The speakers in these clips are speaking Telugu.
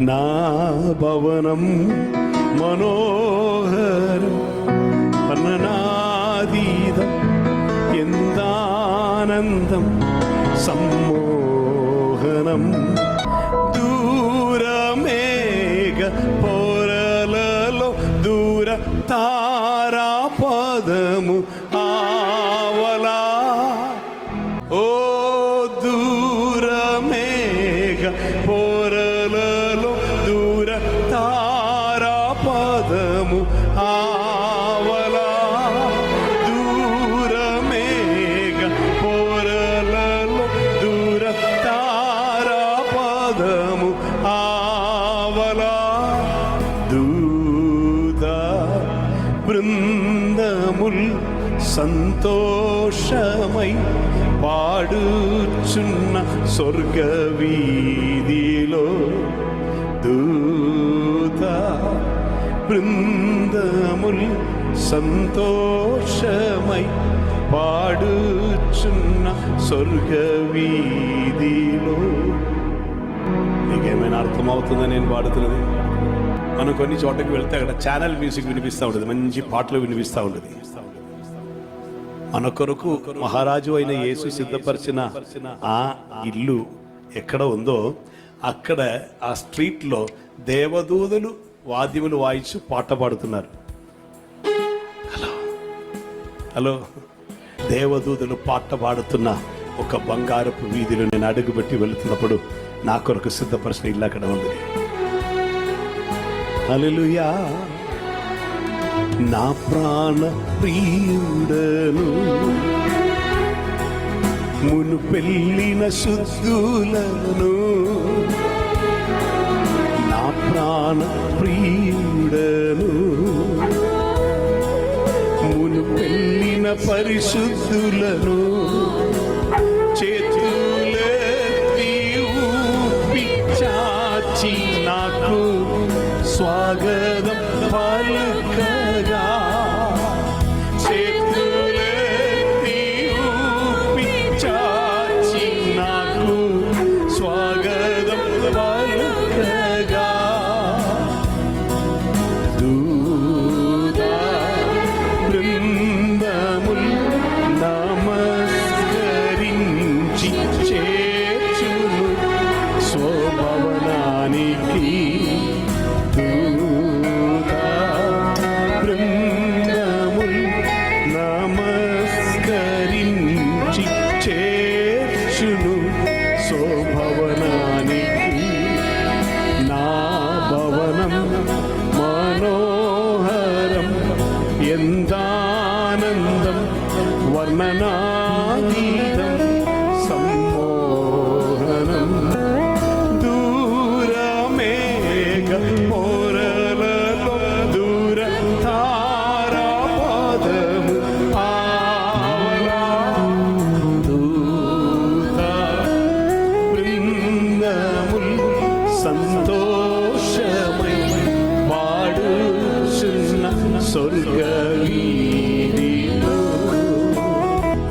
నా భవనం మనోహరం వర్ణనాదీదం ఎందానందం సమ్మోహనం దూరమేఘ పోరలలో దూర తారాపదము വൃന്ദമുൽ സന്തോഷമൈ പാടുച്ചുന്ന സ്വർഗവീതിയിലോ ദൂത വൃന്ദമുൽ സന്തോഷമൈ പാടുച്ചുന്ന സ്വർഗവീതിയിലോ. നിഗമനാർത്ഥമാവുത്തുന്ന ഞാൻ പാടുത്തുന്നത് మనం కొన్ని చోటకి వెళ్తే అక్కడ ఛానల్ మ్యూజిక్ వినిపిస్తూ ఉంటుంది. మంచి పాటలు వినిపిస్తూ ఉంటుంది. మన కొరకు మహారాజు అయిన యేసు సిద్ధపరిచిన ఆ ఇల్లు ఎక్కడ ఉందో అక్కడ ఆ స్ట్రీట్లో దేవదూదులు దేవదూతలు వాద్యములు వాయించు పాట పాడుతున్నారు. హలో. హలో. దేవదూతలు పాట పాడుతున్న ఒక బంగారపు వీధిలో నేను అడుగుపెట్టి వెళుతున్నప్పుడు నా కొరకు సిద్ధపరిచిన ఇల్లు అక్కడ ఉంది. హలలుయా నా ప్రాణ ప్రియుడను. మును పెళ్ళిన శుద్ధులను. నా ప్రాణ ప్రియుడను. మును పెళ్ళిన పరిశుద్ధులను.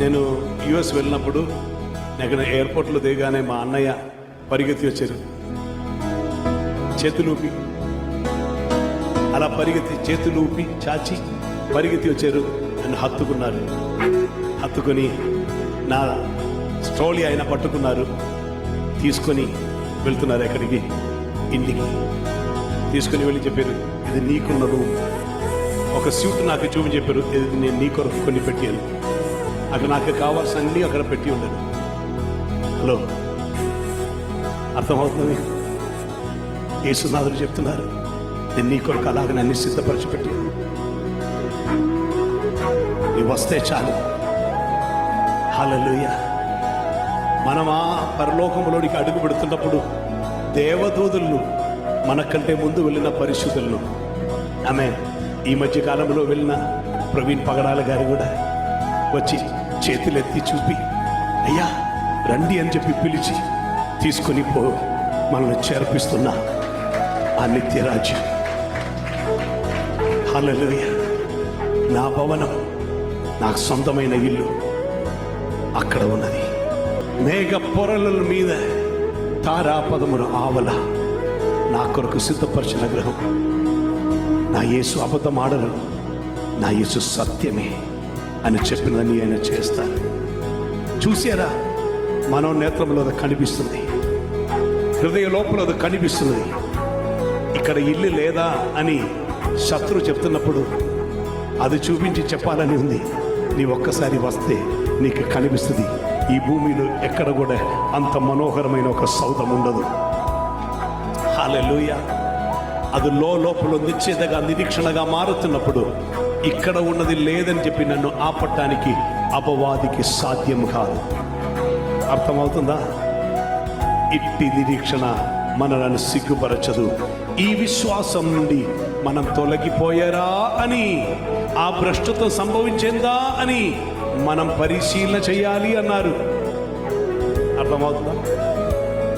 నేను యుఎస్ వెళ్ళినప్పుడు నేను ఎయిర్పోర్ట్లో దిగానే మా అన్నయ్య పరిగెత్తి వచ్చారు. చేతులూపి అలా పరిగెత్తి చేతులూపి చాచి పరిగెత్తి వచ్చారు. నన్ను హత్తుకున్నారు. హత్తుకొని నా స్ట్రోలీ ఆయన పట్టుకున్నారు. తీసుకొని వెళ్తున్నారు ఎక్కడికి? ఇంటికి. తీసుకొని వెళ్ళి చెప్పారు ఇది నీకున్న రూమ్. ఒక సూట్ నాకు చూపి చెప్పారు. ఇది నేను నీ కొరకు కొన్ని పెట్టాను. అక్కడ నాకు కావాల్సిన అక్కడ పెట్టి ఉండదు. హలో? అర్థమవుతుంది? యేసునాథుడు చెప్తున్నారు నేను నీ కొరకు అలాగే నన్ను సిద్ధపరిచి పెట్టి నీవు వస్తే చాలు. హలలుయ మనం ఆ పరలోకంలోనికి అడుగు పెడుతున్నప్పుడు దేవదూతులను మనకంటే ముందు వెళ్ళిన పరిశుద్ధులను. ఆమె ఈ మధ్య కాలంలో వెళ్ళిన ప్రవీణ్ పగడాల గారు కూడా వచ్చి చేతులెత్తి చూపి అయ్యా రండి అని చెప్పి పిలిచి తీసుకొని పో మనల్ని చేర్పిస్తున్న ఆ నిత్యరాజ్యం. హలలోయ నా భవనం నాకు సొంతమైన ఇల్లు అక్కడ ఉన్నది. మేఘ పొరల మీద తారాపదమున ఆవల నా కొరకు సిద్ధపరిచిన గ్రహం. నా యేసు అబద్ధం ఆడరు నా యేసు సత్యమే. ఆయన చెప్పినదని ఆయన చేస్తారు చూసారా మనో నేత్రంలో అది కనిపిస్తుంది. హృదయ లోపల అది కనిపిస్తుంది. ఇక్కడ ఇల్లు లేదా అని శత్రు చెప్తున్నప్పుడు అది చూపించి చెప్పాలని ఉంది. నీ ఒక్కసారి వస్తే నీకు కనిపిస్తుంది. ఈ భూమిలో ఎక్కడ కూడా అంత మనోహరమైన ఒక సౌధం ఉండదు. హాలెలూయ అది లో లోపల నిశ్చేతగా నిరీక్షణగా మారుతున్నప్పుడు ఇక్కడ ఉన్నది లేదని చెప్పి నన్ను ఆపటానికి అపవాదికి సాధ్యం కాదు. అర్థమవుతుందా? ఇట్టి నిరీక్షణ మనలను సిగ్గుపరచదు. ఈ విశ్వాసం నుండి మనం తొలగిపోయారా అని ఆ భ్రష్టత సంభవించిందా అని మనం పరిశీలన చేయాలి అన్నారు. అర్థమవుతుందా?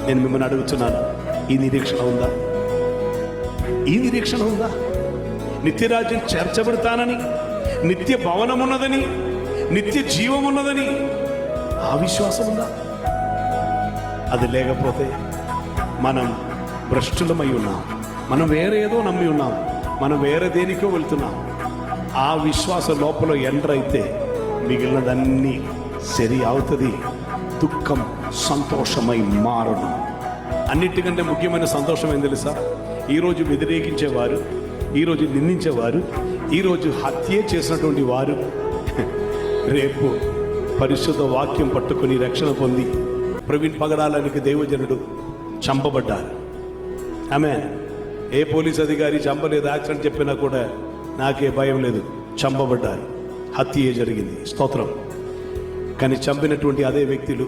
నేను మిమ్మల్ని అడుగుతున్నాను. ఈ నిరీక్షణ ఉందా? ఈ నిరీక్షణ ఉందా? నిత్యరాజ్యం చేర్చబడతానని నిత్య భవనం ఉన్నదని నిత్య జీవం ఉన్నదని ఆ విశ్వాసం ఉందా? అది లేకపోతే మనం భ్రష్టులమై ఉన్నాం. మనం వేరే ఏదో నమ్మి ఉన్నాం. మనం వేరే దేనికో వెళ్తున్నాం. ఆ విశ్వాస లోపల ఎంటర్ అయితే మిగిలినదన్నీ సరి అవుతుంది. దుఃఖం సంతోషమై మారడం అన్నిటికంటే ముఖ్యమైన సంతోషం ఏం తెలుసా? ఈరోజు వ్యతిరేకించేవారు ఈరోజు నిందించేవారు ఈరోజు హత్య చేసినటువంటి వారు. రేపు పరిశుద్ధ వాక్యం పట్టుకొని రక్షణ పొంది ప్రవీణ్ పగడాలనికి దేవజనుడు చంపబడ్డారు. ఆమె ఏ పోలీస్ అధికారి చంపలేదు యాక్సిడెంట్ చెప్పినా కూడా నాకే భయం లేదు. చంపబడ్డారు. హత్య జరిగింది. స్తోత్రం. కానీ చంపినటువంటి అదే వ్యక్తులు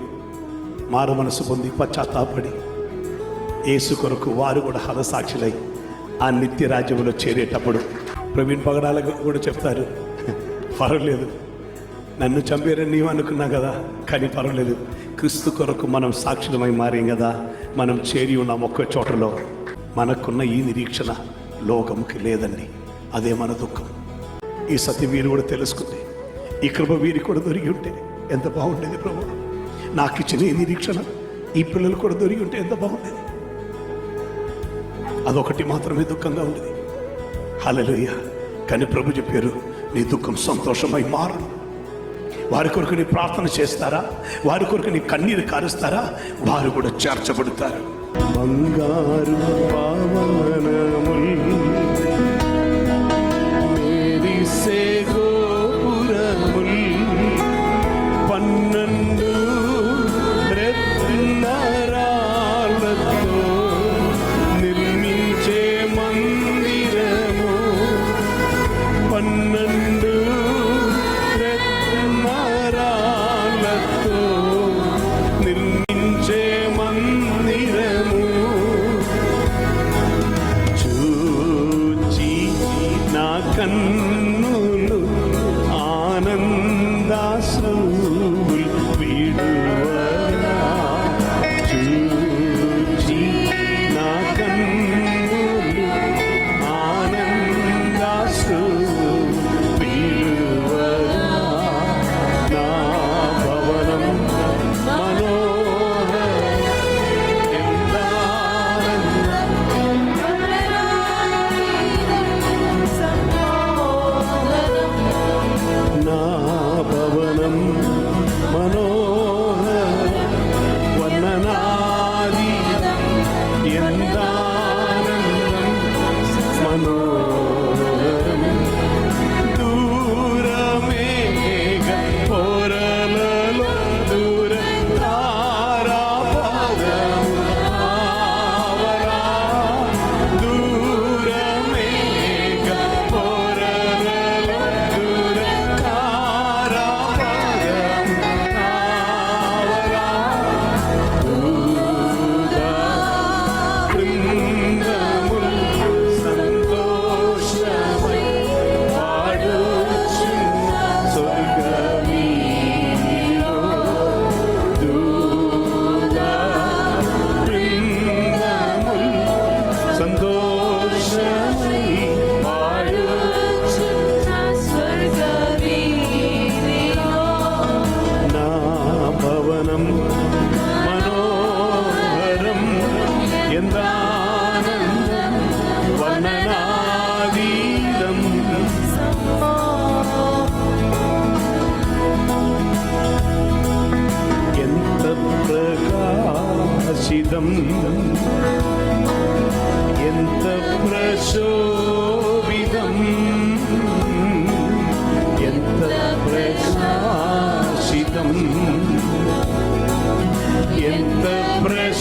మారు మనసు పొంది పశ్చాత్తాపడి ఏసు కొరకు వారు కూడా హతసాక్షులై ఆ నిత్య రాజ్యంలో చేరేటప్పుడు ప్రవీణ్ పగడాలకు కూడా చెప్తారు పర్వాలేదు. నన్ను చంపారని నీవు అనుకున్నా కదా కానీ పర్వాలేదు. క్రీస్తు కొరకు మనం సాక్షులమై మారేం కదా. మనం చేరి ఉన్నాం ఒక్క చోటలో. మనకున్న ఈ నిరీక్షణ లోకముకి లేదండి. అదే మన దుఃఖం. ఈ సతి వీరు కూడా తెలుసుకుంది. ఈ కృప వీరికి కూడా దొరికి ఉంటే ఎంత బాగుండేది ప్రభు. నాకు ఇచ్చిన ఈ నిరీక్షణ ఈ పిల్లలు కూడా దొరికి ఉంటే ఎంత బాగుండేది. అదొకటి మాత్రమే దుఃఖంగా ఉండేది. హలలుయ కానీ ప్రభు చెప్పారు నీ దుఃఖం సంతోషమై మారు వారి కొరకు నీ ప్రార్థన చేస్తారా? వారి కొరకు నీ కన్నీరు కారుస్తారా? వారు కూడా చేర్చబడతారు. బంగారు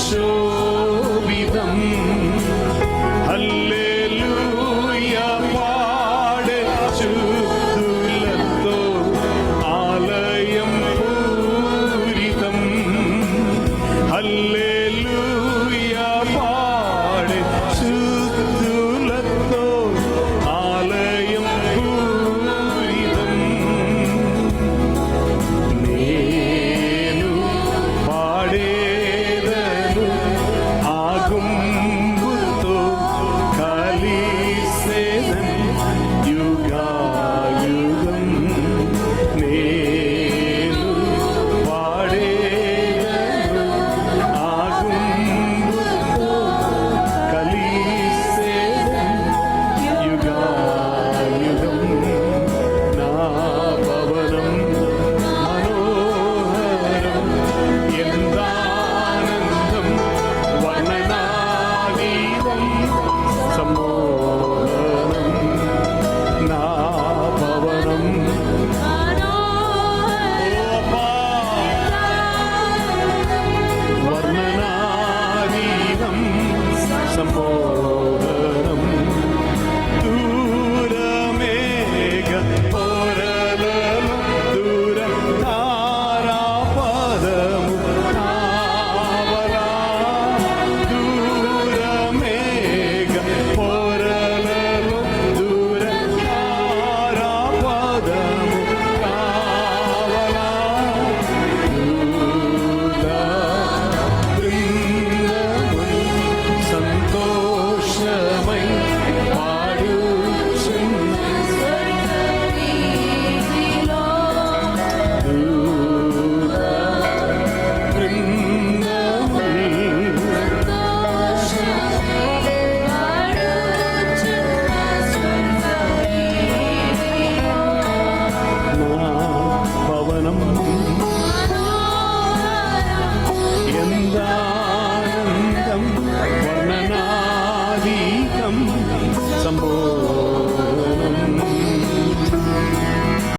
ശോഭിതം.